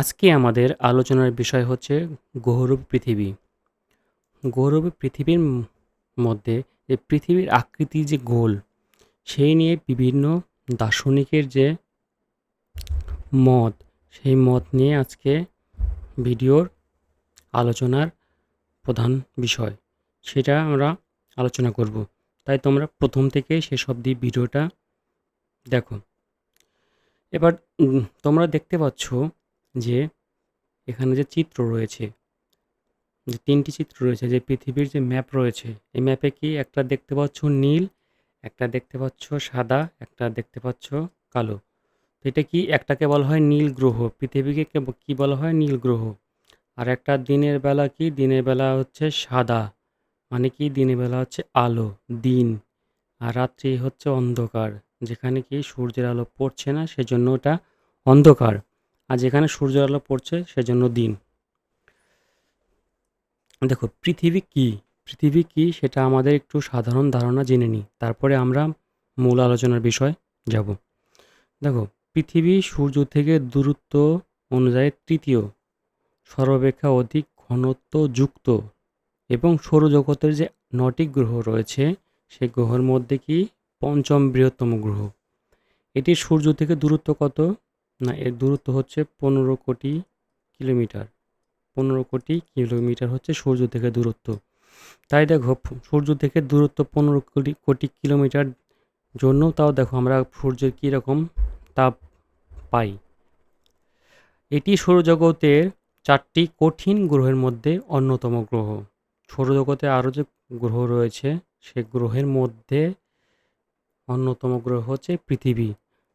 আজকে আমাদের আলোচনার বিষয় হচ্ছে গৌরব পৃথিবী। গৌরব পৃথিবীর মধ্যে যে পৃথিবীর আকৃতি যে গোল, সেই নিয়ে বিভিন্ন দার্শনিকের যে মত, সেই মত নিয়ে আজকে ভিডিওর আলোচনার প্রধান বিষয়, সেটা আমরা আলোচনা করব। তাই তোমরা প্রথম থেকে শেষ অবধি ভিডিওটা দেখো। এবার তোমরা দেখতে পাচ্ছ যে এখানে যে চিত্র রয়েছে, যে তিনটি চিত্র রয়েছে, যে পৃথিবীর যে ম্যাপ রয়েছে, এই ম্যাপে কি একটা দেখতে পাচ্ছ নীল, একটা দেখতে পাচ্ছ সাদা, একটা দেখতে পাচ্ছ কালো। তো এটা কি একটাকে বলা হয় নীল গ্রহ, পৃথিবীকে কে- বলা হয় নীল গ্রহ? আর একটা দিনের বেলা কি? দিনের বেলা হচ্ছে সাদা মানে কি? দিনের বেলা হচ্ছে আলো, দিন। আর রাত্রি হচ্ছে অন্ধকার, যেখানে কি সূর্যের আলো পড়ছে না, সেজন্য ওটা অন্ধকার। আর যেখানে সূর্যের আলো পড়ছে সেজন্য দিন। দেখো, পৃথিবী কি? পৃথিবী কি সেটা আমাদের একটু সাধারণ ধারণা জেনে নিই। তারপরে আমরা মূল আলোচনার বিষয় যাব। দেখো, পৃথিবী সূর্য থেকে দূরত্ব অনুযায়ী তৃতীয়, সর্বাপেক্ষা অধিক ঘনত্ব যুক্ত এবং সৌরজগতের যে নটি গ্রহ রয়েছে সেই গ্রহের মধ্যে কি? পঞ্চম বৃহত্তম গ্রহ। এটি সূর্য থেকে দূরত্ব কত? না, এর দূরত্ব হচ্ছে পনেরো কোটি কিলোমিটার। পনেরো কোটি কিলোমিটার হচ্ছে সূর্য থেকে দূরত্ব। তাই দেখো, সূর্য থেকে দূরত্ব পনেরো কোটি কোটি কিলোমিটার জন্য, তাও দেখো আমরা সূর্যের কীরকম তাপ পাই। এটি সৌরজগতের চারটি কঠিন গ্রহের মধ্যে অন্যতম গ্রহ। সৌরজগতে আরও যে গ্রহ রয়েছে, সে গ্রহের মধ্যে অন্যতম গ্রহ হচ্ছে পৃথিবী,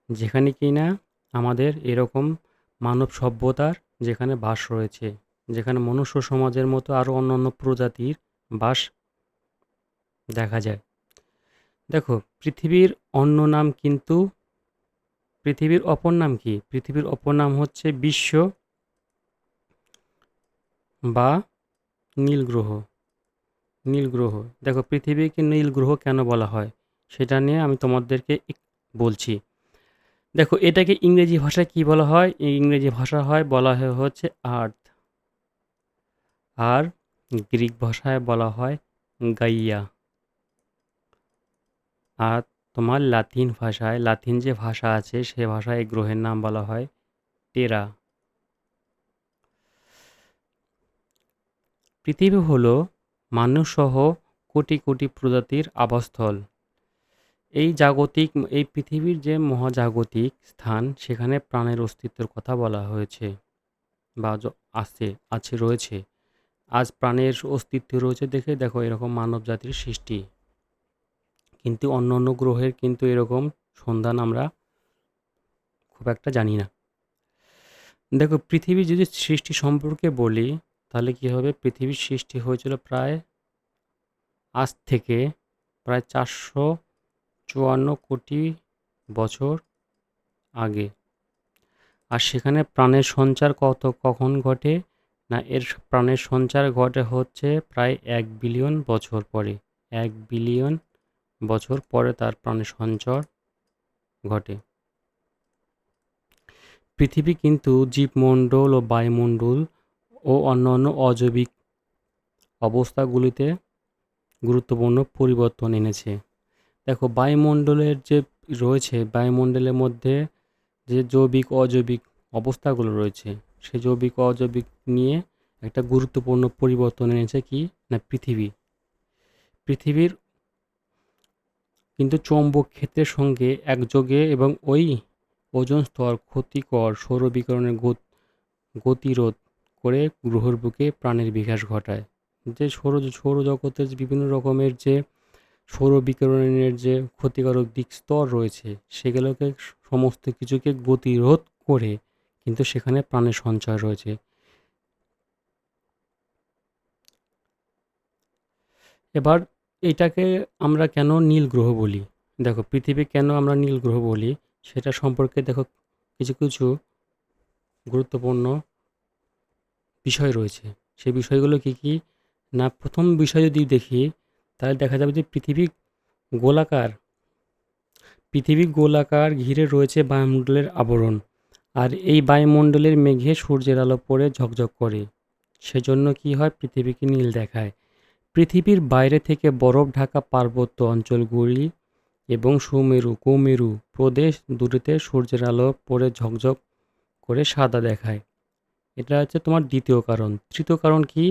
যেখানে কিনা আমাদের এরকম মানব সভ্যতার যেখানে বাস রয়েছে, যেখানে মনুষ্য সমাজের মতো আরও অন্যান্য প্রজাতির বাস দেখা যায়। দেখো, পৃথিবীর অন্য নাম কিন্তু, পৃথিবীর অপর নাম কি? পৃথিবীর অপর নাম হচ্ছে বিশ্ব বা নীল গ্রহ। নীল গ্রহ। দেখো, পৃথিবীকে নীল গ্রহ কেন বলা হয়? সেটা নিয়ে আমি তোমাদেরকে বলছি। দেখো, এটাকে ইংরেজি ভাষায় কি বলা হয়? ইংরেজি ভাষা হয়, বলা হয় হচ্ছে আর্থ। আর গ্রিক ভাষায় বলা হয় গাইয়া। আর তোমার লাতিন ভাষায়, লাতিন যে ভাষা আছে, সে ভাষায় এই গ্রহের নাম বলা হয় টেরা। পৃথিবী হলো মানুষসহ কোটি কোটি প্রজাতির আবাসস্থল। এই জাগতিক, এই পৃথিবীর যে মহাজাগতিক স্থান, সেখানে প্রাণের অস্তিত্বের কথা বলা হয়েছে বা আছে আছে, রয়েছে। আজ প্রাণের অস্তিত্ব রয়েছে দেখে দেখো এরকম মানব জাতির সৃষ্টি। কিন্তু অন্য অন্য গ্রহের কিন্তু এরকম সন্ধান আমরা খুব একটা জানি না। দেখো, পৃথিবী যদি সৃষ্টি সম্পর্কে বলি, তাহলে কি হবে? পৃথিবীর সৃষ্টি হয়েছিল প্রায় আজ থেকে প্রায় চারশো চুয়ান্ন কোটি বছর আগে। আর সেখানে প্রাণের সঞ্চার কত, কখন ঘটে? না, এর প্রাণের সঞ্চার ঘটে হচ্ছে প্রায় এক বিলিয়ন বছর পরে। এক বিলিয়ন বছর পরে তার প্রাণের সঞ্চার ঘটে। পৃথিবী কিন্তু জীবমণ্ডল ও বায়ুমণ্ডল ও অন্যান্য অজৈবিক অবস্থাগুলিতে গুরুত্বপূর্ণ পরিবর্তন এনেছে। দেখো বায়ুমণ্ডলের যে রয়েছে, বায়ুমণ্ডলের মধ্যে যে জৈবিক অজৈবিক অবস্থাগুলো রয়েছে, সে জৈবিক অজৈবিক নিয়ে একটা গুরুত্বপূর্ণ পরিবর্তন এনেছে কি? না, পৃথিবী। পৃথিবীর কিন্তু চৌম্বক ক্ষেত্রের সঙ্গে একযোগে এবং ওই ওজন স্তর ক্ষতিকর সৌর বিকিরণের গতিরোধ করে গ্রহর বুকে প্রাণের বিকাশ ঘটায়। যে সৌর, সৌরজগতের বিভিন্ন রকমের যে সৌর বিকিরণের যে ক্ষতিকারক দিক স্তর রয়েছে, সেগুলোকে সমস্ত কিছুকে গতিরোধ করে কিন্তু সেখানে প্রাণের সঞ্চয় রয়েছে। এবার এটাকে আমরা কেন নীল গ্রহ বলি? দেখো, পৃথিবী কেন আমরা নীল গ্রহ বলি, সেটা সম্পর্কে দেখো কিছু কিছু গুরুত্বপূর্ণ বিষয় রয়েছে। সেই বিষয়গুলো কি কি? না, প্রথম বিষয় যদি দেখি তাহলে দেখা যাবে যে পৃথিবী গোলাকার। পৃথিবী গোলাকার ঘিরে রয়েছে বায়ুমণ্ডলের আবরণ আর এই বায়ুমণ্ডলের মেঘে সূর্যের আলো পড়ে ঝকঝক করে। সেজন্য কি হয়? পৃথিবীকে নীল দেখায়। পৃথিবীর বাইরে থেকে বরফ ঢাকা পার্বত্য অঞ্চলগুলি এবং সুমেরু, কুমেরু প্রদেশ দুটিতে সূর্যের আলো পড়ে ঝকঝক করে সাদা দেখায়। এটা হচ্ছে তোমার দ্বিতীয় কারণ। তৃতীয় কারণ কি?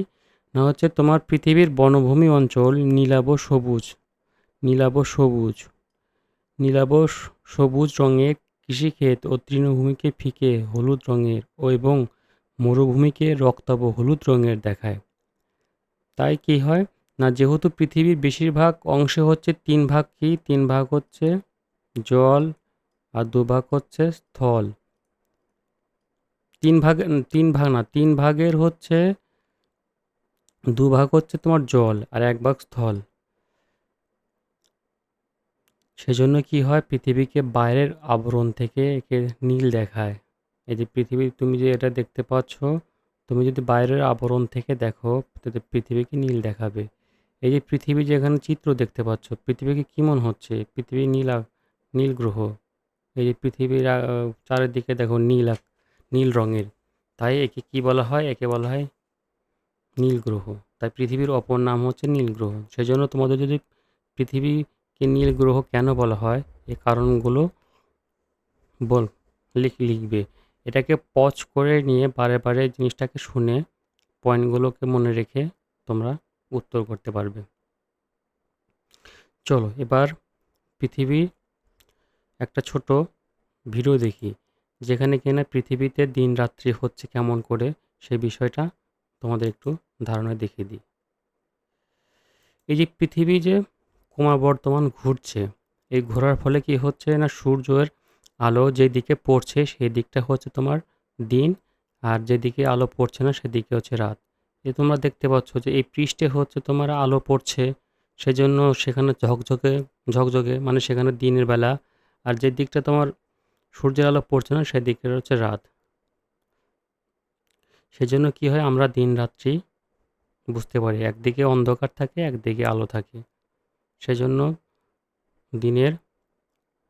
না হচ্ছে তোমার পৃথিবীর বনভূমি অঞ্চল নীলাভ সবুজ নীলাভ সবুজ নীলাভ সবুজ রঙের কৃষিক্ষেত ও তৃণভূমিকে ফিকে হলুদ রঙের ও এবং মরুভূমিকে রক্তাভ হলুদ রঙের দেখায়। তাই কি হয়? না, যেহেতু পৃথিবীর বেশিরভাগ অংশে হচ্ছে তিন ভাগ কি? তিন ভাগ হচ্ছে জল আর দু ভাগ হচ্ছে স্থল। তিন ভাগ তিন ভাগ না, তিন ভাগের হচ্ছে দু ভাগ হচ্ছে তোমার জল আর এক ভাগ স্থল। সেজন্য কি হয়? পৃথিবীকে বাইরের আবরণ থেকে একে নীল দেখায়। এই যে পৃথিবী, তুমি যে এটা দেখতে পাচ্ছ, তুমি যদি বাইরের আবরণ থেকে দেখো, তাতে পৃথিবীকে নীল দেখাবে। এই যে পৃথিবী যেখানে চিত্র দেখতে পাচ্ছ, পৃথিবীকে কি মনে হচ্ছে? পৃথিবী নীল নীল গ্রহ। এই যে পৃথিবীর চারিদিকে দেখো নীল নীল রঙের। তাই একে কি বলা হয়? একে বলা হয় নীল গ্রহ তাই পৃথিবীর অপর নাম হচ্ছে নীল গ্রহ সেজন্য তোমাদের যদি পৃথিবীকে নীল গ্রহ কেন বলা হয়? এই কারণগুলো বল, লিখ, লিখবে। এটাকে পজ করে নিয়ে বারে বারে জিনিসটাকে শুনে পয়েন্টগুলোকে মনে রেখে তোমরা উত্তর করতে পারবে। চলো, এবার পৃথিবী একটা ছোট ভিডিও দেখি, যেখানে কিনা পৃথিবীতে দিন রাত্রি হচ্ছে কেমন করে, সেই বিষয়টা তোমাদের একটু ধারণা দেখিয়ে দিই। এই যে পৃথিবী যে ক্রমবর্ধমান ঘুরছে, এই ঘোরার ফলে কি হচ্ছে না সূর্যের আলো যেদিকে পড়ছে সেই দিকটা হচ্ছে তোমার দিন আর যেদিকে আলো পড়ছে না সেদিকে হচ্ছে রাত। এ তোমরা দেখতে পাচ্ছ যে এই পৃষ্ঠে হচ্ছে তোমার আলো পড়ছে, সেজন্য সেখানে ঝকঝকে ঝকঝকে মানে সেখানে দিনের বেলা আর যে দিকটা তোমার সূর্যের আলো পড়ছে না সেদিকটা হচ্ছে রাত। সেজন্য কি হয়, আমরা দিন রাত্রি বুঝতে পারি, একদিকে অন্ধকার থাকে, একদিকে আলো থাকে। সেজন্য দিনের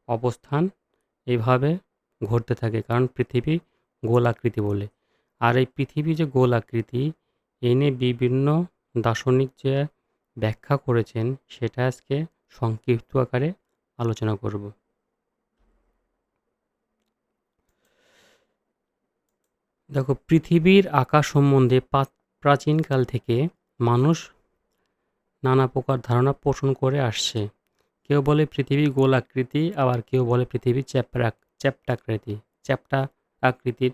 অবস্থান এইভাবে ঘটতে থাকে, কারণ পৃথিবী গোল আকৃতি বলে। আর এই পৃথিবী যে গোল আকৃতি এনে বিভিন্ন দার্শনিক যে ব্যাখ্যা করেছেন, সেটা আজকে সংক্ষিপ্ত আকারে আলোচনা করব। দেখো, পৃথিবীর আকাশ সম্বন্ধে প্রাচীনকাল থেকে মানুষ নানা প্রকার ধারণা পোষণ করে আসছে। কেউ বলে পৃথিবী গোল আকৃতি, আবার কেউ বলে পৃথিবী চ্যাপ্টা চ্যাপ্টাকৃতি, চ্যাপ্টা আকৃতির।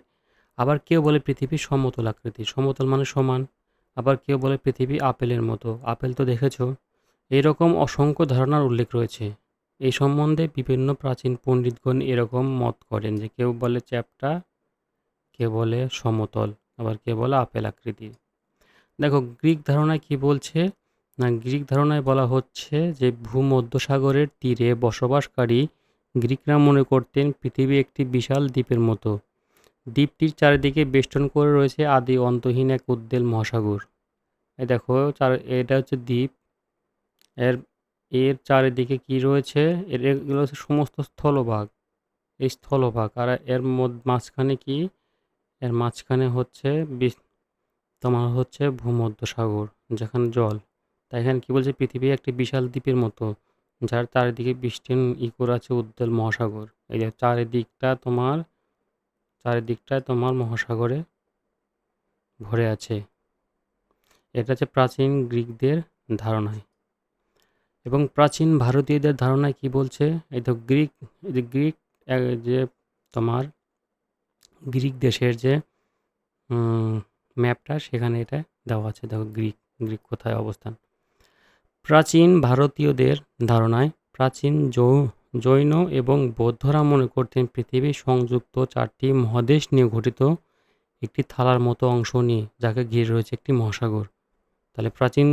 আবার কেউ বলে পৃথিবী সমতল আকৃতি, সমতল মানে সমান। আবার কেউ বলে পৃথিবী আপেলের মতো, আপেল তো দেখেছ? এরকম অসংখ্য ধারণার উল্লেখ রয়েছে। এই সম্বন্ধে বিভিন্ন প্রাচীন পণ্ডিতগণ এরকম মত করেন যে কেউ বলে চ্যাপ্টা কেউ বলে সমতল, আবার কে বলে আপেল আকৃতির দেখো, গ্রিক ধারণায় কি বলছে? না, গ্রিক ধারণায় বলা হচ্ছে যে ভূমধ্যসাগরের তীরে বসবাসকারী গ্রিকরা মনে করতেন পৃথিবী একটি বিশাল দ্বীপের মতো। দ্বীপটির চারিদিকে বেষ্টন করে রয়েছে আদি অন্তহীন এক উদ্দেল মহাসাগর। এই দেখো, চার, এটা হচ্ছে দ্বীপ। এর এর চারিদিকে কি রয়েছে? এর, এগুলো হচ্ছে সমস্ত স্থলভাগ। এই স্থলভাগ, আর এর মাঝখানে কি? এর মাঝখানে হচ্ছে তোমার হচ্ছে ভূমধ্যসাগর, যেখানে জল। তাই এখানে কী বলছে? পৃথিবী একটি বিশাল দ্বীপের মতো, যার চারিদিকে বিস্তীর্ণ ই করে আছে উজ্জ্বল মহাসাগর। এই যে চারিদিকটা তোমার চারিদিকটা তোমার মহাসাগরে ভরে আছে। এটা হচ্ছে প্রাচীন গ্রিকদের ধারণায় এবং প্রাচীন ভারতীয়দের ধারণায় কি বলছে? এই তো গ্রিক গ্রিক যে তোমার গ্রিক দেশের যে ম্যাপটা, সেখানে এটা দেওয়া আছে। দেখো গ্রিক গ্রিক কোথায় অবস্থান। প্রাচীন ভারতীয়দের ধারণায় প্রাচীন জৈন এবং বৌদ্ধরা মনে করতেন পৃথিবী সংযুক্ত চারটি মহাদেশ নিয়ে গঠিত একটি থালার মতো অংশ নিয়ে, যাকে ঘিরে রয়েছে একটি মহাসাগর। তাহলে প্রাচীন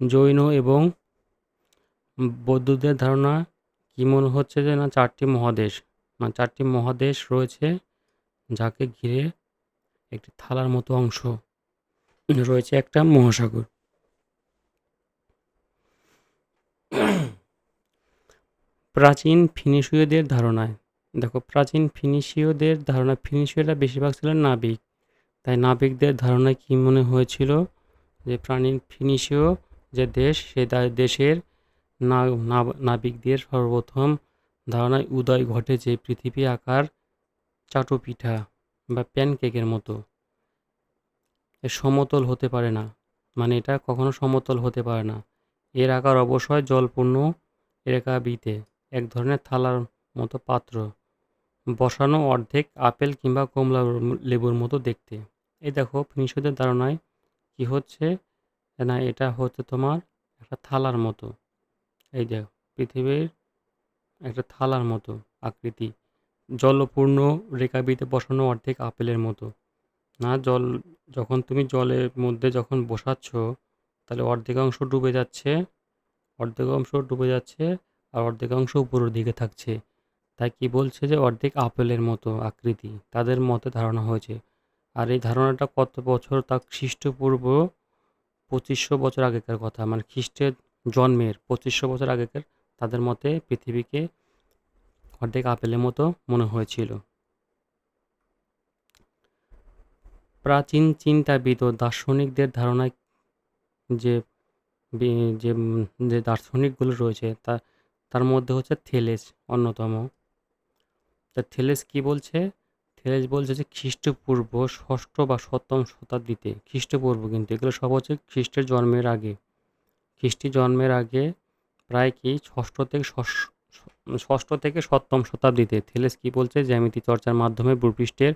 জৈন এবং বৌদ্ধদের ধারণা কি মনে হচ্ছে যে না, চারটি মহাদেশ মানে চারটি মহাদেশ রয়েছে যাকে ঘিরে একটি থালার মতো অংশ রয়েছে একটা মহাসাগর। প্রাচীন ফিনিশীয়দের ধারণায়, দেখো প্রাচীন ফিনিশীয়দের ধারণা ফিনিশীয়রা বেশিরভাগ ছিলেন নাবিক। তাই নাবিকদের ধারণায় কী মনে হয়েছিল যে প্রাণীর ফিনিশীয় যে দেশ, সে দেশের নাবিকদের সর্বপ্রথম ধারণায় উদয় ঘটে যে পৃথিবী আকার চাটুপিঠা বা প্যানকেকের মতো। এ সমতল হতে পারে না। মানে এটা কখনো সমতল হতে পারে না। এর আকার অবশ্যই জলপূর্ণ রেখাবিতে এক ধরনের থালার মতো পাত্র। বসানো অর্ধেক আপেল কিংবা কমলা লেবুর মতো দেখতে। এই দেখো ফিনিশদের ধারণায় কি হচ্ছে? না, এটা হচ্ছে তোমার একটা থালার মতো। এই দেখো, পৃথিবীর একটা থালার মতো আকৃতি। জলপূর্ণ রেখাবিতে বসানো অর্ধেক আপেলের মতো। না, জল, যখন তুমি জলের মধ্যে যখন বসাচ্ছ, তাহলে অর্ধেক অংশ ডুবে যাচ্ছে, অর্ধেক অংশ ডুবে যাচ্ছে, আর অর্ধেক অংশ উপরের দিকে থাকছে। তাই কি বলছে যে অর্ধেক আপেলের মতো আকৃতি? তাদের মতে ধারণা হয়েছে। আর এই ধারণাটা কত বছর? তা খ্রিস্টপূর্ব পঁচিশশো বছর আগেকার কথা। মানে খ্রিস্টের জন্মের পঁচিশশো বছর আগেকার তাদের মতে পৃথিবীকে অর্ধেক আপেলের মতো মনে হয়েছিল। প্রাচীন চিন্তাবিদ ও দার্শনিকদের ধারণায় যে যে যে দার্শনিকগুলো রয়েছে তা, তার মধ্যে হচ্ছে থেলেস অন্যতম। তা থেলেস কি বলছে? থেলেস বলছে যে খ্রিস্টপূর্ব ষষ্ঠ বা সপ্তম শতাব্দীতে, খ্রিস্টপূর্ব কিন্তু এগুলো সব হচ্ছে খ্রিস্টের জন্মের আগে। খ্রিস্টি জন্মের আগে প্রায় কি ষষ্ঠ থেকে ষষ্ঠ থেকে সপ্তম শতাব্দীতে থেলেস কি বলছে? জ্যামিতি চর্চার মাধ্যমে ভূপৃষ্ঠের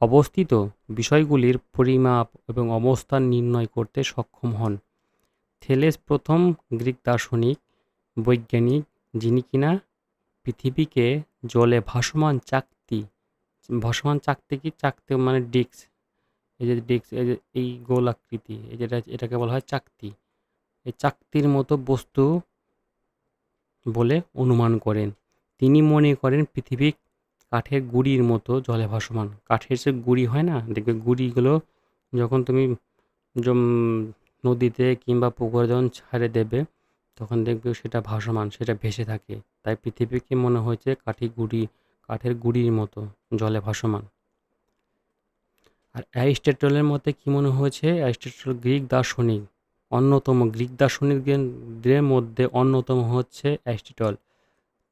অবস্থিত বিষয়গুলির পরিমাপ এবং অবস্থান নির্ণয় করতে সক্ষম হন। থেলেস প্রথম গ্রিক দার্শনিক, বৈজ্ঞানিক, যিনি কিনা পৃথিবীকে জলে ভাসমান চাকতি ভাসমান চাকতি কি? চাকতি মানে ডিস্ক। এই যে ডিস্ক, এই যে এই গোল আকৃতি এই যেটা এটাকে বলা হয় চাকতি। এই চাকতির মতো বস্তু বলে অনুমান করেন। তিনি মনে করেন পৃথিবী কাঠের গুড়ির মতো জলে ভাসমান। কাঠের যে গুড়ি হয় না, দেখবে গুঁড়িগুলো যখন তুমি নদীতে কিংবা পুকুরে যখন ছাড়ে দেবে, তখন দেখবে সেটা ভাসমান, সেটা ভেসে থাকে। তাই পৃথিবীকে মনে হয়েছে কাঠি গুড়ি, কাঠের গুড়ির মতো জলে ভাসমান। আর অ্যারিস্টটলের মতে কি মনে হয়েছে? অ্যারিস্টটল গ্রিক দার্শনিক অন্যতম গ্রিক দার্শনিকদের মধ্যে অন্যতম হচ্ছে অ্যারিস্টটল।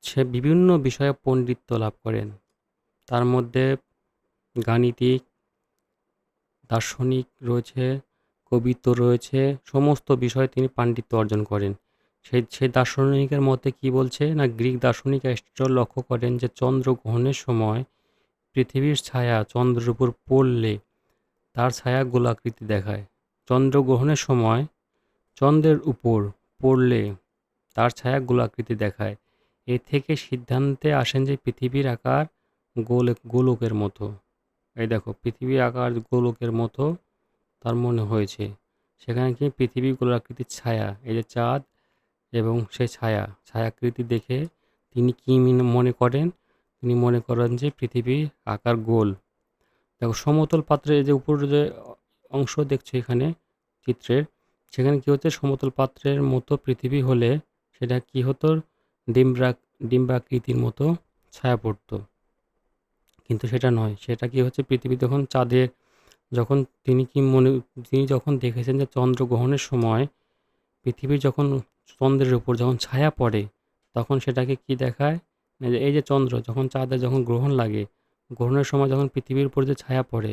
সে বিভিন্ন বিষয়ে পণ্ডিত্য লাভ করেন। তার মধ্যে গাণিতিক, দার্শনিক রয়েছে, কবিত্ব রয়েছে, সমস্ত বিষয়ে তিনি পাণ্ডিত্য অর্জন করেন। সেই সেই দার্শনিকের মতে কি বলছে না গ্রিক দার্শনিক অ্যারিস্টটল লক্ষ্য করেন যে চন্দ্রগ্রহণের সময় পৃথিবীর ছায়া চন্দ্রের উপর পড়লে তার ছায়া গোলাকৃতি দেখায়। চন্দ্রগ্রহণের সময় চন্দ্রের উপর পড়লে তার ছায়া গোলাকৃতি দেখায়। এ থেকে সিদ্ধান্তে আসেন যে পৃথিবীর আকার গোল, গোলকের মতো। এই দেখো, পৃথিবীর আকার গোলকের মতো তার মনে হয়েছে। সেখানে কি পৃথিবী গোলাকৃতির ছায়া? এই যে চাঁদ এবং সে ছায়া, ছায়াকৃতি দেখে তিনি কি মনে করেন? তিনি মনে করেন যে পৃথিবীর আকার গোল। দেখো, সমতল পাত্রে যে উপরে যে অংশ দেখছ এখানে, চিত্রের সেখানে কী হচ্ছে? সমতল পাত্রের মতো পৃথিবী হলে সেটা কি হতো? ডিম্বা ডিম্বাকৃতির মতো ছায়া পড়তো। কিন্তু সেটা নয়। সেটা কি হচ্ছে? পৃথিবী যখন চাঁদের যখন তিনি কি মনে, তিনি যখন দেখেছেন যে চন্দ্রগ্রহণের সময় পৃথিবী যখন চন্দ্রের উপর যখন ছায়া পড়ে, তখন সেটাকে কি দেখায়? এই যে চন্দ্র, যখন চাঁদের যখন গ্রহণ লাগে, গ্রহণের সময় যখন পৃথিবীর উপর যে ছায়া পড়ে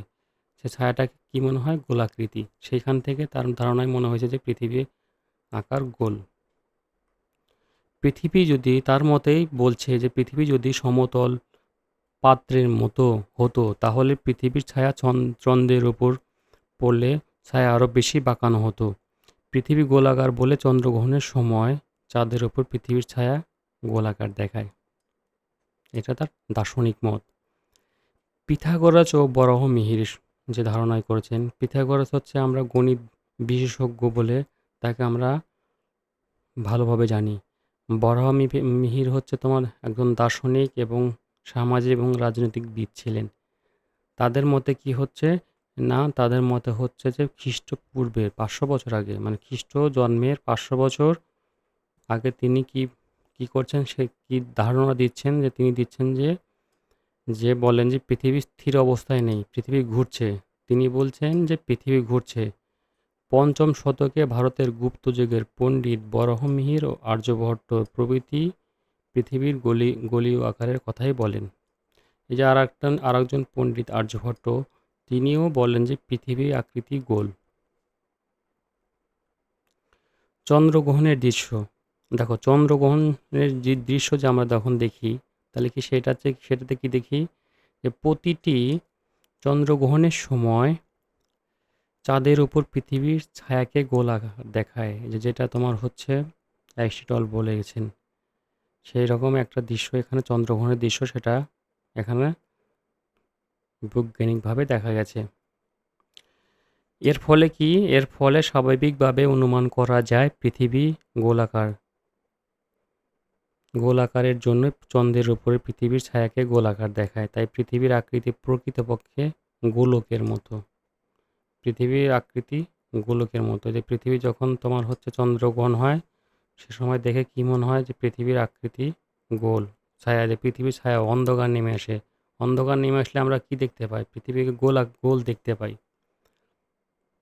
সে ছায়াটাকে কি মনে হয়? গোলাকৃতি। সেইখান থেকে তার ধারণায় মনে হয়েছে যে পৃথিবী আকার গোল। পৃথিবী যদি তার মতেই বলছে যে পৃথিবী যদি সমতল পাত্রের মতো হতো, তাহলে পৃথিবীর ছায়া চন- চন্দ্রের ওপর পড়লে ছায়া আরও বেশি বাঁকানো হতো। পৃথিবী গোলাকার বলে চন্দ্রগ্রহণের সময় চাঁদের ওপর পৃথিবীর ছায়া গোলাকার দেখায়। এটা তার দার্শনিক মত। পিথাগোরাস ও বরাহ মিহির যে ধারণায় করেছেন। পিথাগোরাস হচ্ছে আমরা গণিত বিশেষজ্ঞ বলে তাকে আমরা ভালোভাবে জানি। বরাহ মিহির হচ্ছে তোমার একজন দার্শনিক এবং সামাজিক এবং রাজনৈতিক রাজনৈতিকবিদ ছিলেন। তাদের মতে কি হচ্ছে? না, তাদের মতে হচ্ছে যে খ্রিস্টপূর্বের পাঁচশো বছর আগে মানে খ্রিস্ট জন্মের পাঁচশো বছর আগে তিনি কি কি করছেন? সে কি ধারণা দিচ্ছেন যে তিনি দিচ্ছেন যে যে বলেন যে পৃথিবী স্থির অবস্থায় নেই, পৃথিবী ঘুরছে। তিনি বলছেন যে পৃথিবী ঘুরছে। পঞ্চম শতকে ভারতের গুপ্ত যুগের পণ্ডিত বরহমিহির ও আর্যভট্ট প্রভৃতি পৃথিবীর গলি গলীয় আকারের কথাই বলেন। এই যে আর একটা আর একজন পণ্ডিত আর্যভট্ট, তিনিও বলেন যে পৃথিবীর আকৃতি গোল। চন্দ্রগ্রহণের দৃশ্য। দেখো, চন্দ্রগ্রহণের যে দৃশ্য যে আমরা যখন দেখি তাহলে কি সেটাতে সেটাতে কি দেখি? যে প্রতিটি চন্দ্রগ্রহণের সময় চাঁদের উপর পৃথিবীর ছায়াকে গোলা দেখায়। যে যেটা তোমার হচ্ছে, অ্যারিস্টটল বলে গেছেন। সেই রকম একটা দৃশ্য এখানে, চন্দ্রগ্রহণের দৃশ্য সেটা এখানে বৈজ্ঞানিকভাবে দেখা গেছে। এর ফলে কি? এর ফলে স্বাভাবিকভাবে অনুমান করা যায় পৃথিবী গোলাকার। গোলাকারের জন্য চন্দ্রের উপরে পৃথিবীর ছায়াকে গোলাকার দেখায়। তাই পৃথিবীর আকৃতি প্রকৃতপক্ষে গোলকের মতো। পৃথিবীর আকৃতি গোলকের মতো। যে পৃথিবী যখন তোমার হচ্ছে চন্দ্রগ্রহণ হয়, সে সময় দেখে কী মনে হয় যে পৃথিবীর আকৃতি গোল। ছায়া, যে পৃথিবীর ছায়া অন্ধকার নেমে আসে। অন্ধকার নেমে আসলে আমরা কি দেখতে পাই? পৃথিবীকে গোল গোল দেখতে পাই।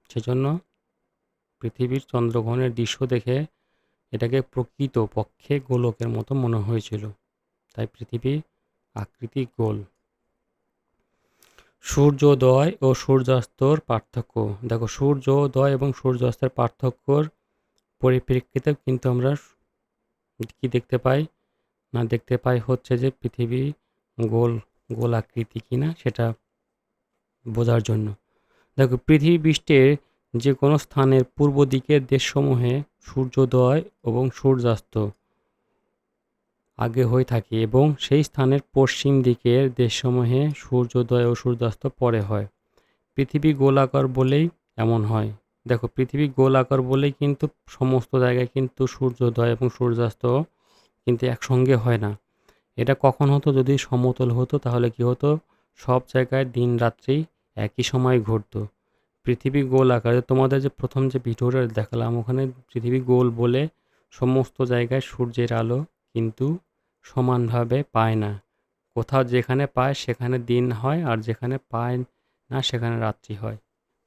সেজন্য পৃথিবীর চন্দ্রগ্রহণের দৃশ্য দেখে এটাকে প্রকৃত পক্ষে গোলকের মতো মনে হয়েছিল। তাই পৃথিবী আকৃতি গোল। সূর্যোদয় ও সূর্যাস্তর পার্থক্য। দেখো, সূর্যোদয় এবং সূর্যাস্তের পার্থক্যর পরিপ্রেক্ষিতে কিন্তু আমরা কি দেখতে পাই? না, দেখতে পাই হচ্ছে যে পৃথিবী গোল গোল আকৃতি কিনা সেটা বোঝার জন্য। দেখো, পৃথিবী পৃষ্ঠের যে কোনো স্থানের পূর্ব দিকের দেশসমূহে সূর্যোদয় এবং সূর্যাস্ত আগে হয়ে থাকে এবং সেই স্থানের পশ্চিম দিকের দেশসমূহে সূর্যোদয় ও সূর্যাস্ত পরে হয়। পৃথিবী গোলাকার বলেই এমন হয়। দেখো, পৃথিবী গোলাকার বলেই কিন্তু সমস্ত জায়গায় কিন্তু সূর্যোদয় এবং সূর্যাস্ত কিন্তু একসঙ্গে হয় না। এটা কখন হতো? যদি সমতল হতো, তাহলে কি হতো? সব জায়গায় দিন রাত্রি একই সময় ঘটতো। পৃথিবী গোল আকারে তোমাদের যে প্রথম যে ভিডিওটা দেখালাম, ওখানে পৃথিবী গোল বলে সমস্ত জায়গায় সূর্যের আলো কিন্তু সমানভাবে পায় না। কোথাও যেখানে পায় সেখানে দিন হয় আর যেখানে পায় না সেখানে রাত্রি হয়।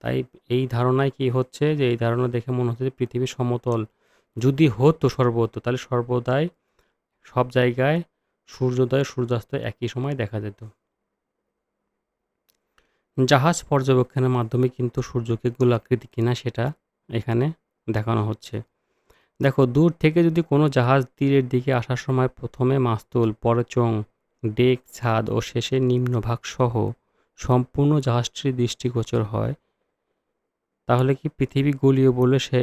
তাই এই ধারণায় কি হচ্ছে যে, এই ধারণা দেখে মনে হচ্ছে যে পৃথিবী সমতল। যদি হতো সর্বত্র তাহলে সর্বদাই সব জায়গায় সূর্যোদয়, সূর্যাস্ত একই সময় দেখা যেত। জাহাজ পর্যবেক্ষণের মাধ্যমে কিন্তু সূর্যকে গোলাকৃতি কিনা সেটা এখানে দেখানো হচ্ছে। দেখো, দূর থেকে যদি কোনো জাহাজ তীরের দিকে আসার সময় প্রথমে মাস্তুল, পরে চোং, ডেক, ছাদ ও শেষে নিম্নভাগ সহ সম্পূর্ণ জাহাজটি দৃষ্টিগোচর হয়, তাহলে কি পৃথিবী গোলীয় বলে সে,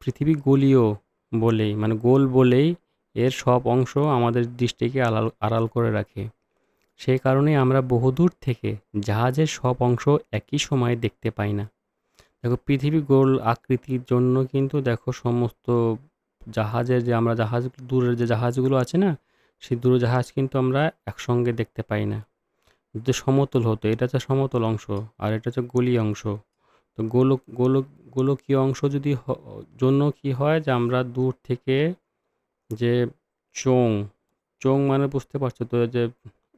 পৃথিবী গোলীয় বলেই মানে গোল বলেই এর সব অংশ আমাদের দৃষ্টিকে আড়াল করে রাখে। সেই কারণেই আমরা বহুদূর থেকে জাহাজের সব অংশ একই সময়ে দেখতে পাই না। দেখো, পৃথিবী গোল আকৃতির জন্য কিন্তু দেখো সমস্ত জাহাজের যে আমরা জাহাজ, দূরের যে জাহাজগুলো আছে না, সেই দূরজাহাজ কিন্তু আমরা একসঙ্গে দেখতে পাই না। যদি সমতল হতো, এটা হচ্ছে সমতল অংশ আর এটা হচ্ছে গলি অংশ। তো গোলক গোলক গোলকীয় অংশ যদি জন্য কি হয় যে আমরা দূর থেকে যে চোং চোং মানে বুঝতে পারছ তো যে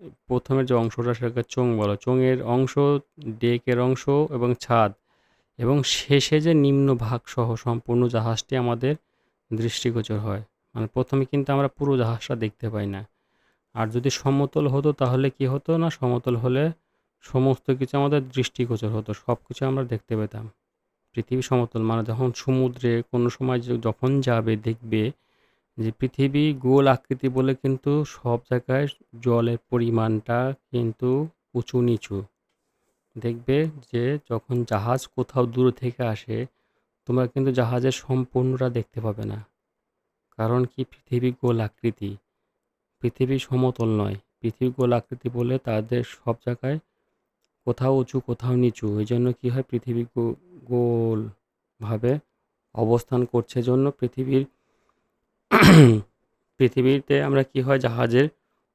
প্রথমের যে অংশটা সেটাকে চোং বলো। চোঙের অংশ, ডেকের অংশ এবং ছাদ। এবং শেষে যে নিম্ন ভাগ সহ সম্পূর্ণ জাহাজটি আমাদের দৃষ্টিগোচর হয়। মানে প্রথমে কিন্তু আমরা পুরো জাহাজটা দেখতে পাই না। আর যদি সমতল হতো তাহলে কি হতো না? সমতল হলে সমস্ত কিছু আমাদের দৃষ্টিগোচর হতো। সব কিছু আমরা দেখতে পেতাম। পৃথিবী সমতল। মানে যখন সমুদ্রে কোনো সময় যখন যাবে, দেখবে যে পৃথিবী গোল আকৃতি বলে কিন্তু সব জায়গায় জলের পরিমাণটা কিন্তু উঁচু নিচু। দেখবে যে যখন জাহাজ কোথাও দূর থেকে আসে, তোমরা কিন্তু জাহাজের সম্পূর্ণটা দেখতে পাবে না। কারণ কি? পৃথিবী গোল আকৃতি। পৃথিবী সমতল নয়। পৃথিবী গোল আকৃতি বলে তাদের সব জায়গায় কোথাও উঁচু, কোথাও নিচু। এই জন্য কী হয়? পৃথিবী গোলভাবে অবস্থান করছে। জন্য পৃথিবীর পৃথিবীতে আমরা কি হয়, জাহাজের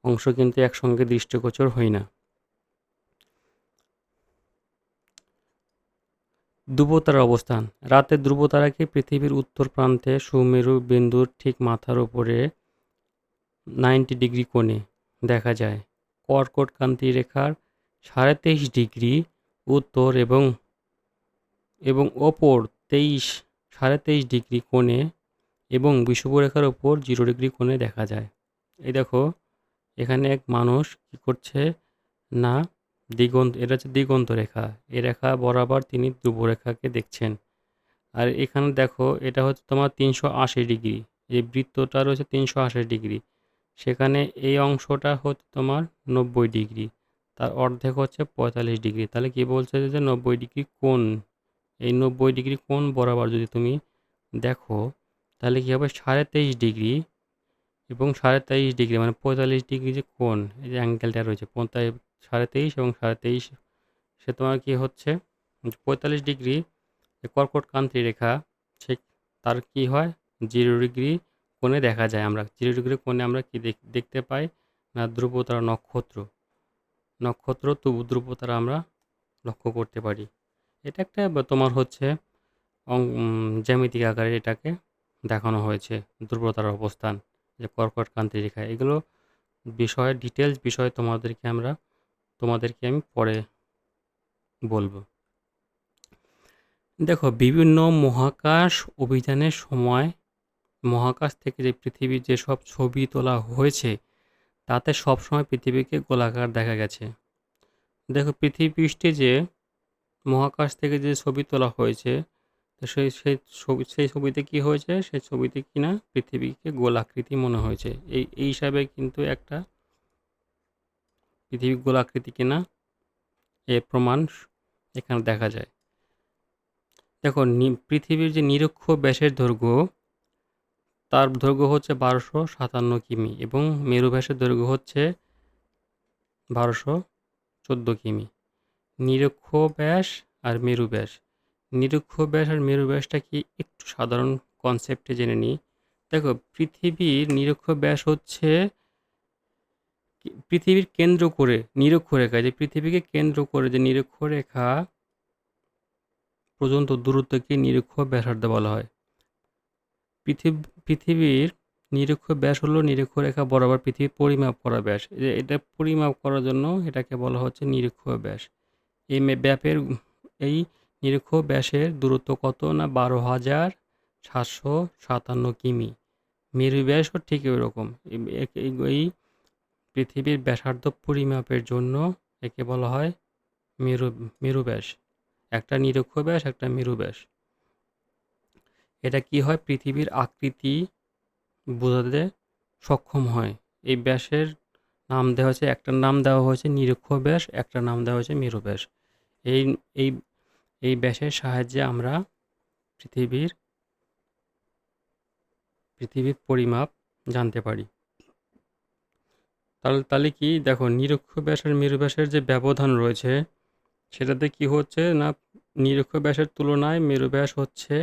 অংশ কিন্তু একসঙ্গে দৃষ্টিগোচর হই না। ধ্রুবতারার অবস্থান। রাতে ধ্রুবতারাকে পৃথিবীর উত্তর প্রান্তে সুমেরু বিন্দুর ঠিক মাথার উপরে নাইনটি ডিগ্রি কোণে দেখা যায়। কর্কটক্রান্তি রেখার সাড়ে তেইশ ডিগ্রি উত্তর এবং এবং ওপর তেইশ, সাড়ে তেইশ ডিগ্রি কোণে এবং বিষুবরেখার ওপর জিরো ডিগ্রি কোণে দেখা যায়। এই দেখো, এখানে এক মানুষ কী করছে? না, দিগন্ত, এটা হচ্ছে দিগন্ত রেখা। এ রেখা বরাবর তিনি ধ্রুবরেখাকে দেখছেন। আর এখানে দেখো, এটা হচ্ছে তোমার তিনশো আশি ডিগ্রি। এই বৃত্তটা রয়েছে তিনশো আশি ডিগ্রি। সেখানে এই অংশটা হচ্ছে তোমার নব্বই ডিগ্রি। তার অর্ধেক হচ্ছে পঁয়তাল্লিশ ডিগ্রি। তাহলে কি বলছে যে নব্বই ডিগ্রি কোণ? এই নব্বই ডিগ্রি কোণ বরাবর যদি তুমি দেখো তাহলে কী হবে? সাড়ে তেইশ ডিগ্রি এবং সাড়ে তেইশ ডিগ্রি মানে পঁয়তাল্লিশ ডিগ্রি যে কোণ, এই যে অ্যাঙ্গেলটা রয়েছে পঁয়তাল্লিশ সাড়ে তেইশ এবং সাড়ে তেইশ, সে তোমার কী হচ্ছে? পঁয়তাল্লিশ ডিগ্রি কর্কটক্রান্তি রেখা, সে তার কি হয়? জিরো ডিগ্রি কোণে দেখা যায় আমরা। জিরো ডিগ্রি কোণে আমরা কি দেখতে পাই? না, ধ্রুবতারা নক্ষত্র। নক্ষত্র তবু ধ্রুবতারা আমরা লক্ষ্য করতে পারি। এটা একটা তোমার হচ্ছে জ্যামিতিক আকারে এটাকে দেখানো হয়েছে ধ্রুবতার অবস্থান, যে কর্কটক্রান্তি রেখা, এগুলো বিষয়ে ডিটেলস বিষয়ে তোমাদেরকে আমরা, তোমাদেরকে আমি পরে বলব। দেখো, বিভিন্ন মহাকাশ অভিযানের সময়, মহাকাশ থেকে যে পৃথিবীর যেসব ছবি তোলা হয়েছে, তাতে সবসময় পৃথিবীকে গোলাকার দেখা গেছে। দেখো পৃথিবী পৃষ্ঠে যে মহাকাশ থেকে যে ছবি তোলা হয়েছে তো সেই সেই ছবি, সেই ছবিতে কী হয়েছে? সেই ছবিতে কিনা পৃথিবীকে গোলাকৃতি মনে হয়েছে। এই এই হিসাবে কিন্তু একটা পৃথিবী গোলাকৃতি কিনা এর প্রমাণ এখানে দেখা যায়। দেখো পৃথিবীর যে নিরক্ষ ব্যাসের দৈর্ঘ্য, তার দৈর্ঘ্য হচ্ছে বারোশো সাতান্ন কিমি এবং মেরু ব্যাসের দৈর্ঘ্য হচ্ছে বারোশো চোদ্দ কিমি। নিরক্ষ ব্যাস আর মেরু ব্যাস। নিরক্ষ ব্যাস আর মেরু ব্যাসটা কি একটু সাধারণ কনসেপ্টে জেনে নিই। দেখো, পৃথিবীর নিরক্ষ ব্যাস হচ্ছে পৃথিবীর কেন্দ্র করে নিরক্ষরেখা যে পৃথিবীকে কেন্দ্র করে যে নিরক্ষরেখা পর্যন্ত দূরত্বকে নিরক্ষ ব্যাসার্ধ বলা হয়। পৃথিবী, পৃথিবীর নিরক্ষ ব্যাস হলো নিরক্ষরেখা বরাবর পৃথিবীর পরিমাপ করা ব্যাস। যে এটা পরিমাপ করার জন্য এটাকে বলা হচ্ছে নিরক্ষ ব্যাস। এই ব্যাপের এই নিরক্ষ ব্যাসের দূরত্ব কত না বারো হাজার সাতশো সাতান্ন কিমি? মেরু ব্যাসও ঠিক ওইরকম এই পৃথিবীর ব্যাসার্ধ পরিমাপের জন্য একে বলা হয় মেরু মেরু ব্যাস। একটা নিরক্ষ ব্যাস, একটা মেরু ব্যাস। এটা কি হয়? পৃথিবীর আকৃতি বোঝাতে সক্ষম হয়। এই ব্যাসের নাম দেওয়া হয়েছে একটার নাম দেওয়া হয়েছে নিরক্ষ ব্যাস একটার নাম দেওয়া হয়েছে মেরু ব্যাস। এই এই এই ব্যাসের সাহায্যে আমরা পৃথিবীর পৃথিবীর পরিমাপ জানতে পারি। তাহলে তাহলে কি, দেখো, নিরক্ষ ব্যাস আর মেরু ব্যাসের যে ব্যবধান রয়েছে, সেটাতে কি হচ্ছে না, নিরক্ষ ব্যাসের তুলনায় মেরু ব্যাস হচ্ছে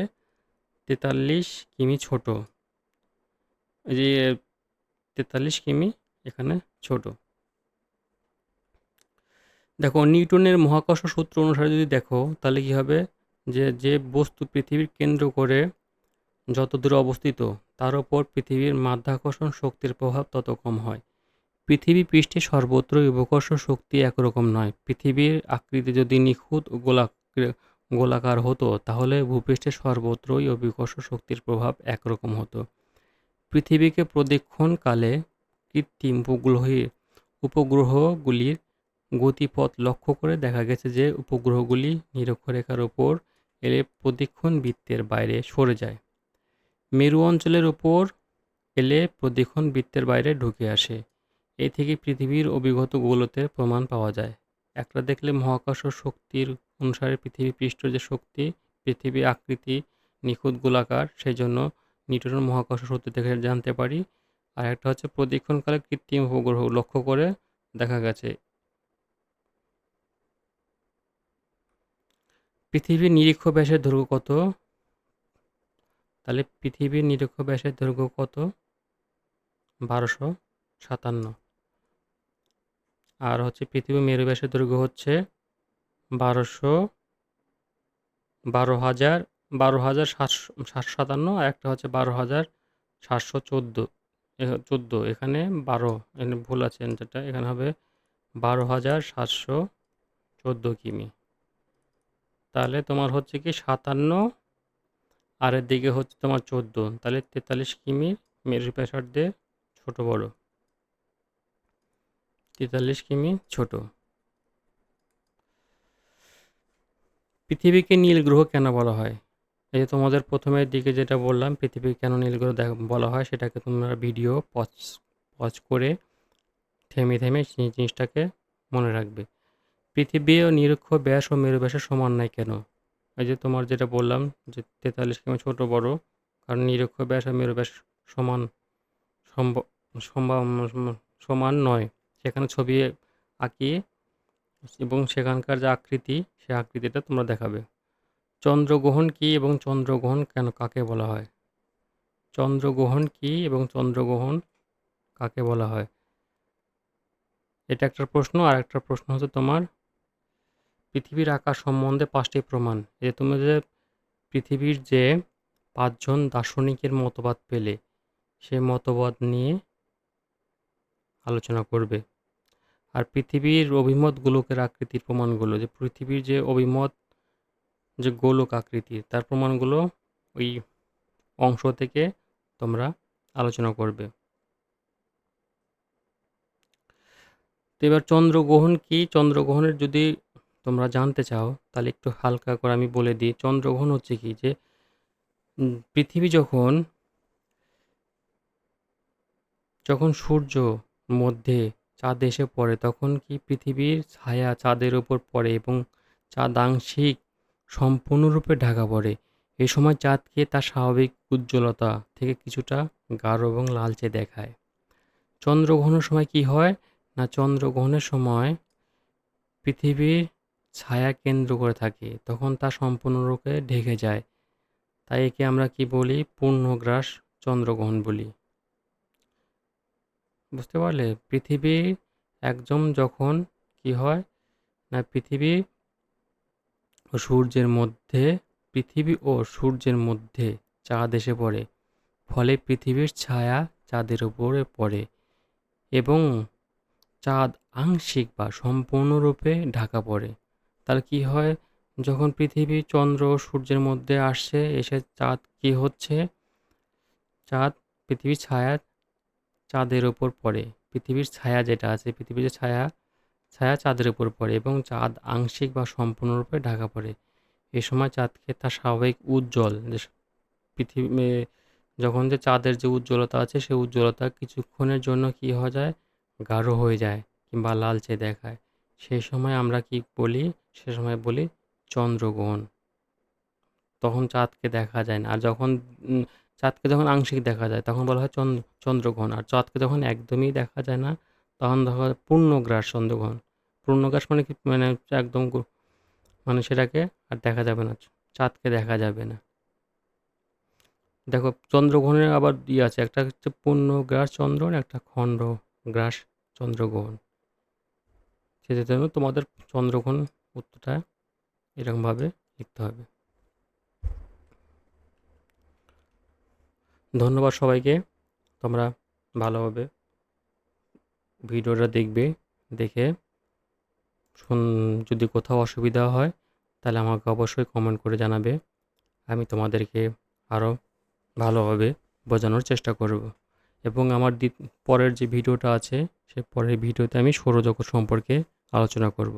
তেতাল্লিশ কিমি ছোট। এই যে তেতাল্লিশ কিমি এখানে ছোট। দেখো, নিউটনের মহাকর্ষ সূত্র অনুসারে যদি দেখো, তাহলে কী হবে? যে যে বস্তু পৃথিবীর কেন্দ্র করে যত দূরে অবস্থিত, তার ওপর পৃথিবীর মাধ্যাকর্ষণ শক্তির প্রভাব তত কম হয়। পৃথিবী পৃষ্ঠে সর্বত্র অবকর্ষ শক্তি একরকম নয়। পৃথিবীর আকৃতি যদি নিখুঁত গোলা গোলাকার হতো, তাহলে ভূপৃষ্ঠে সর্বত্রই অভিকর্ষ শক্তির প্রভাব একরকম হতো। পৃথিবীকে প্রদক্ষিণকালে কৃত্রিম উপগ্রহের উপগ্রহগুলির গতিপথ লক্ষ্য করে দেখা গেছে যে উপগ্রহগুলি নিরক্ষরেখার ওপর এলে প্রদক্ষিণ বৃত্তের বাইরে সরে যায়। মেরু অঞ্চলের ওপর এলে প্রদক্ষিণ বৃত্তের বাইরে ঢুকে আসে। এই থেকে পৃথিবীর অভিগত গোলতের প্রমাণ পাওয়া যায়। একটা দেখলে মহাকাশ শক্তির অনুসারে পৃথিবী পৃষ্ঠ যে শক্তি, পৃথিবী আকৃতি, নিখুঁত গোলাকার সেই জন্য নিউটনের মহাকাশ সূত্র থেকে জানতে পারি। আর একটা হচ্ছে প্রদক্ষিণকালে কৃত্রিম উপগ্রহ লক্ষ্য করে দেখা গেছে। পৃথিবীর নিরীক্ষ ব্যাসের দৈর্ঘ্য কত? তাহলে পৃথিবীর নিরীক্ষ ব্যাসের দৈর্ঘ্য কত? বারোশো সাতান্ন। আর হচ্ছে পৃথিবীর মেরু ব্যাসের দৈর্ঘ্য হচ্ছে বারোশো বারো হাজার বারো হাজার সাতশো সাতশো সাতান্ন আর একটা হচ্ছে বারো হাজার সাতশো চোদ্দ। চোদ্দ, এখানে বারো, এখানে ভুল আছে এখানে হবে বারো হাজার সাতশো চোদ্দ কিমি। তাহলে তোমার হচ্ছে কি সাতান্ন, আর এর দিকে হচ্ছে তোমার চোদ্দ। তাহলে তেতাল্লিশ কিমি মেরু প্রেশারদের ছোট বড়। তেতাল্লিশ কিমি ছোট। পৃথিবীকে নীল গ্রহ কেন বলা হয়? এই যে তোমাদের প্রথমের দিকে যেটা বললাম পৃথিবী কেন নীল গ্রহ বলা হয়, সেটাকে তোমরা ভিডিও পজ পজ করে থেমে থেমে সেই জিনিসটাকে মনে রাখবে। পৃথিবী ও নিরক্ষ ব্যাস ও মেরু ব্যাসের সমান নয় কেন? এই যে তোমার যেটা বললাম যে তেতাল্লিশ কিমি ছোট বড়, কারণ নিরক্ষ ব্যাস আর মেরু ব্যাস সমান সম্ভব- সমান নয়। সেখানে ছবি আঁকিয়ে এবং সেখানকার যে আকৃতি সেই আকৃতিটা তোমরা দেখাবে। চন্দ্রগ্রহণ কী এবং চন্দ্রগ্রহণ কেন কাকে বলা হয়? চন্দ্রগ্রহণ কী এবং চন্দ্রগ্রহণ কাকে বলা হয়? এটা একটা প্রশ্ন আর একটা প্রশ্ন হচ্ছে তোমার পৃথিবীর আকার সম্বন্ধে পাঁচটি প্রমাণ। যে তুমি যে পৃথিবীর যে পাঁচজন দার্শনিকের মতবাদ পেলে, সে মতবাদ নিয়ে আলোচনা করবে। আর পৃথিবীর অভিমত গোলকের আকৃতির প্রমাণগুলো, যে পৃথিবীর যে অভিমত, যে গোলক আকৃতির, তার প্রমাণগুলো ওই অংশ থেকে তোমরা আলোচনা করবে। তো এবার চন্দ্রগ্রহণ কি? চন্দ্রগ্রহণের যদি তোমরা জানতে চাও, তাহলে একটু হালকা করে আমি বলে দিই। চন্দ্রগ্রহণ হচ্ছে কি? যে পৃথিবী যখন যখন সূর্য মধ্যে চাঁদ এসে পড়ে, তখন কি পৃথিবীর ছায়া চাঁদের উপর পড়ে এবং চাঁদ আংশিক সম্পূর্ণরূপে ঢাকা পড়ে? এই সময় চাঁদকে তার স্বাভাবিক উজ্জ্বলতা থেকে কিছুটা গাঢ় এবং লালচে দেখায়। চন্দ্রগ্রহণের সময় কি হয়? না, চন্দ্রগ্রহণের সময় পৃথিবীর ছায়া কেন্দ্র করে থাকে, তখন তা সম্পূর্ণরূপে ঢেকে যায়। তাই একে আমরা কি বলি? পূর্ণগ্রাস চন্দ্রগ্রহণ বলি। বুঝতে পারলে? পৃথিবী একদম যখন কি হয়? না পৃথিবী ও সূর্যের মধ্যে, পৃথিবী ও সূর্যের মধ্যে চাঁদ এসে পড়ে। ফলে পৃথিবীর ছায়া চাঁদের উপরে পড়ে এবং চাঁদ আংশিক বা সম্পূর্ণরূপে ঢাকা পড়ে। তাহলে কি হয়? যখন পৃথিবী চন্দ্র সূর্যের মধ্যে আসছে, এসে চাঁদ কি হচ্ছে? চাঁদ পৃথিবীর ছায়া চাঁদের উপর পড়ে। পৃথিবীর ছায়া যেটা আছে, পৃথিবীর যে ছায়া ছায়া চাঁদের উপর পড়ে এবং চাঁদ আংশিক বা সম্পূর্ণরূপে ঢাকা পড়ে। এ সময় চাঁদকে তার স্বাভাবিক উজ্জ্বল, যে পৃথিবী যখন যে চাঁদের যে উজ্জ্বলতা আছে সেই উজ্জ্বলতা কিছুক্ষণের জন্য কি হয়ে যায়? গাঢ় হয়ে যায় কিংবা লালচে দেখায়। সেই সময় আমরা কি বলি? সে সময় বলি, চন্দ্রগ্রহণ। তখন চাঁদকে দেখা যায় না। আর যখন চাঁদকে যখন আংশিক দেখা যায়, তখন বলা হয় চন্দ্র, চন্দ্রগ্রহণ। আর চাঁদকে যখন একদমই দেখা যায় না, তখন দেখা হয় পূর্ণগ্রাস চন্দ্রগ্রহণ। পূর্ণগ্রাস মানে কি? মানে একদম মানে সেটাকে আর দেখা যাবে না, চাঁদকে দেখা যাবে না। দেখো, চন্দ্রগ্রহণের আবার ই আছে। একটা হচ্ছে পূর্ণগ্রাস চন্দ্রগ্রহণ, একটা খণ্ড গ্রাস চন্দ্রগ্রহণ। সেটার জন্য তোমাদের চন্দ্রগ্রহণ উত্তরটা এরকমভাবে লিখতে হবে। ধন্যবাদ সবাইকে। তোমরা ভালোভাবে ভিডিওটা দেখবে, দেখে যদি কোথাও অসুবিধা হয় তাহলে আমাকে অবশ্যই কমেন্ট করে জানাবে। আমি তোমাদেরকে আরও ভালোভাবে বোঝানোর চেষ্টা করব। এবং আমার পরের যে ভিডিওটা আছে সে পরের ভিডিওতে আমি সৌরজগৎ সম্পর্কে আলোচনা করব।